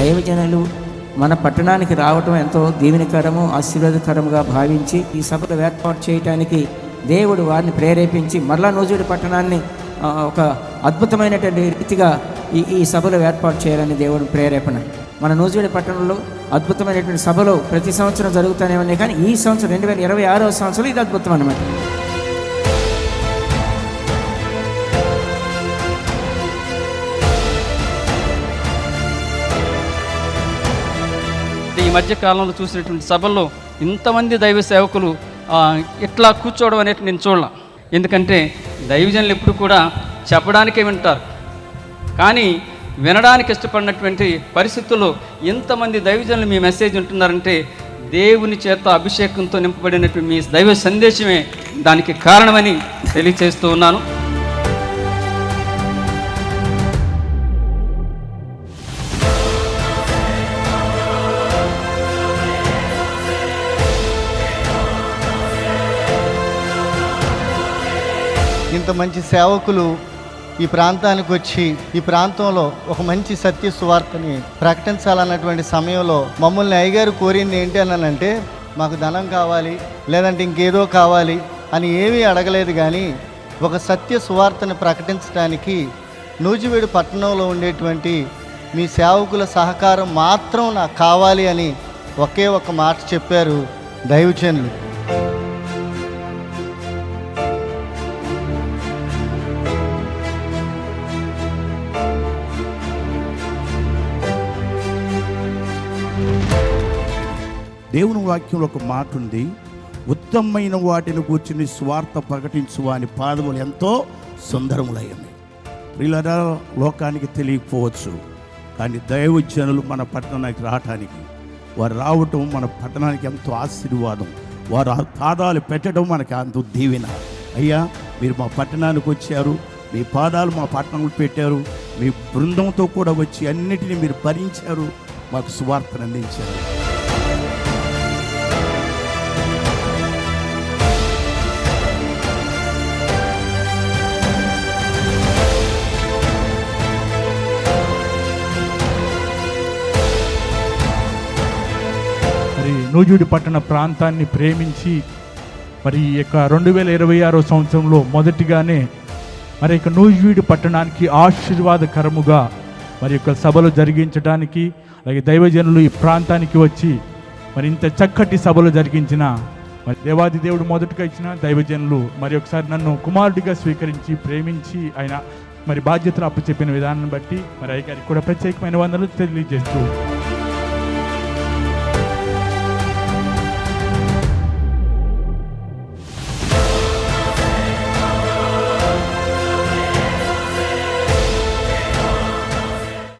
దైవజనులు మన పట్టణానికి రావటం ఎంతో దీవెనకరము ఆశీర్వాదకరముగా భావించి ఈ సభలు ఏర్పాటు చేయటానికి దేవుడు వారిని ప్రేరేపించి మరలా నూజివీడు పట్టణాన్ని ఒక అద్భుతమైనటువంటి రీతిగా ఈ ఈ సభలు ఏర్పాటు చేయాలని దేవుడు ప్రేరేపణ. మన నూజివీడు పట్టణంలో అద్భుతమైనటువంటి సభలు ప్రతి సంవత్సరం జరుగుతూనే ఉన్నాయి కానీ ఈ సంవత్సరం రెండు వేల ఇరవై ఆరో సంవత్సరం ఇది అద్భుతం అన్నమాట మధ్య కాలంలో చూసినటువంటి సభల్లో ఇంతమంది దైవ సేవకులు ఇట్లా కూర్చోవడం అనేది నేను చూడలే. ఎందుకంటే దైవజనులు ఎప్పుడు కూడా చెప్పడానికే వింటారు. కానీ వినడానికి ఇష్టపడినటువంటి పరిస్థితుల్లో ఇంతమంది దైవజనులు మీ మెసేజ్ ఉంటున్నారంటే దేవుని చేత అభిషేకంతో నింపబడినటువంటి మీ దైవ సందేశమే దానికి కారణమని తెలియచేస్తూ ఉన్నాను. ఇంత మంచి సేవకులు ఈ ప్రాంతానికి వచ్చి ఈ ప్రాంతంలో ఒక మంచి సత్య సువార్తని ప్రకటించాలన్నటువంటి సమయంలో మమ్మల్ని అయ్యగారు కోరింది ఏంటి అని అంటే మాకు ధనం కావాలి లేదంటే ఇంకేదో కావాలి అని ఏమీ అడగలేదు కానీ ఒక సత్య సువార్తని ప్రకటించడానికి నూజివీడు పట్టణంలో ఉండేటువంటి మీ సేవకుల సహకారం మాత్రం నాకు కావాలి అని ఒకే ఒక మాట చెప్పారు దైవజనులు దేవుని వాక్యంలో ఒక మాట ఉంది ఉత్తమమైన వాటిని కూర్చుని స్వార్థ ప్రకటించు వాని పాదములు ఎంతో సుందరములయ్యాయి ప్రియులరా లోకానికి తెలియకపోవచ్చు కానీ దైవజనులు మన పట్టణానికి రావటానికి వారు రావటం మన పట్టణానికి ఎంతో ఆశీర్వాదం. వారు పాదాలు పెట్టడం మనకి అంత దీవెన. అయ్యా మీరు మా పట్టణానికి వచ్చారు మీ పాదాలు మా పట్టణంలో పెట్టారు మీ బృందంతో కూడా వచ్చి అన్నిటినీ మీరు భరించారు మాకు సువార్తను అందించారు. మరి నూజుడి పట్టణ ప్రాంతాన్ని ప్రేమించి మరి ఈ యొక్క రెండు వేల ఇరవై ఆరో సంవత్సరంలో మొదటిగానే మరి యొక్క నూజివీడు పట్టణానికి ఆశీర్వాదకరముగా మరి యొక్క సభలు జరిగించడానికి అలాగే దైవజనులు ఈ ప్రాంతానికి వచ్చి మరి ఇంత చక్కటి సభలు జరిగించిన మరి దేవాది దేవుడు మొదటగా ఇచ్చిన దైవజనులు మరి ఒకసారి నన్ను కుమారుడిగా స్వీకరించి ప్రేమించి ఆయన మరి బాధ్యతలు అప్పచెప్పిన విధానాన్ని బట్టి మరి అయ్యగారికి కూడా ప్రత్యేకమైన వందలు తెలియజేస్తూ